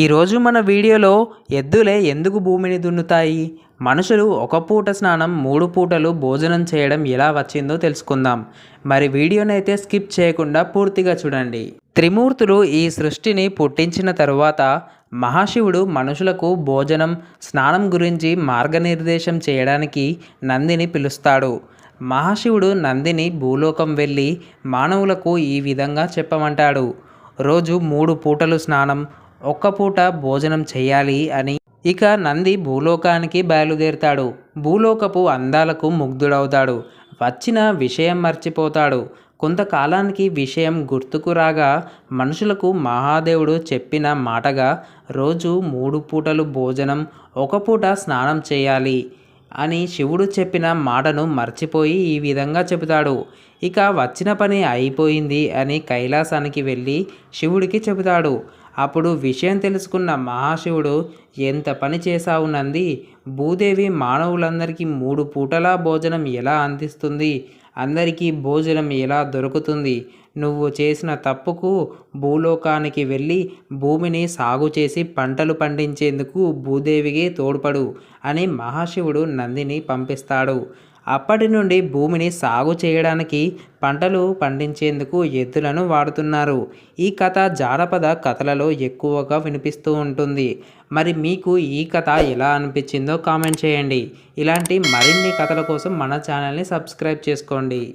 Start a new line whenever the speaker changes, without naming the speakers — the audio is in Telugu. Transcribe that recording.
ఈరోజు మన వీడియోలో ఎద్దులే ఎందుకు భూమిని దున్నుతాయి? మనుషులు ఒక పూట స్నానం మూడు పూటలు భోజనం చేయడం ఎలా వచ్చిందో తెలుసుకుందాం. మరి వీడియోనైతే స్కిప్ చేయకుండా పూర్తిగా చూడండి. త్రిమూర్తులు ఈ సృష్టిని పుట్టించిన తరువాత మహాశివుడు మనుషులకు భోజనం స్నానం గురించి మార్గనిర్దేశం చేయడానికి నందిని పిలుస్తాడు. మహాశివుడు నందిని భూలోకం వెళ్ళి మానవులకు ఈ విధంగా చెప్పమంటాడు. రోజు మూడు పూటలు స్నానం ఒక్క పూట భోజనం చేయాలి అని. ఇక నంది భూలోకానికి బయలుదేరుతాడు. భూలోకపు అందాలకు ముగ్ధుడవుతాడు. వచ్చిన విషయం మర్చిపోతాడు. కొంతకాలానికి విషయం గుర్తుకు రాగా మనుషులకు మహాదేవుడు చెప్పిన మాటగా రోజు మూడు పూటలు భోజనం ఒక పూట స్నానం చేయాలి అని శివుడు చెప్పిన మాటను మర్చిపోయి ఈ విధంగా చెబుతాడు. ఇక వచ్చిన పని అయిపోయింది అని కైలాసానికి వెళ్ళి శివుడికి చెబుతాడు. అప్పుడు విషయం తెలుసుకున్న మహాశివుడు ఎంత పని చేశావు నంది? భూదేవి మానవులందరికీ మూడు పూటలా భోజనం ఎలా అందిస్తుంది? అందరికీ భోజనం ఎలా దొరుకుతుంది? నువ్వు చేసిన తప్పుకు భూలోకానికి వెళ్ళి భూమిని సాగు చేసి పంటలు పండించేందుకు భూదేవికి తోడ్పడు అని మహాశివుడు నందిని పంపిస్తాడు. అప్పటి నుండి భూమిని సాగు చేయడానికి పంటలు పండించేందుకు ఎద్దులను వాడుతున్నారు. ఈ కథ జానపద కథలలో ఎక్కువగా వినిపిస్తూ ఉంటుంది. మరి మీకు ఈ కథ ఎలా అనిపించిందో కామెంట్ చేయండి. ఇలాంటి మరిన్ని కథల కోసం మన ఛానల్ని సబ్స్క్రైబ్ చేసుకోండి.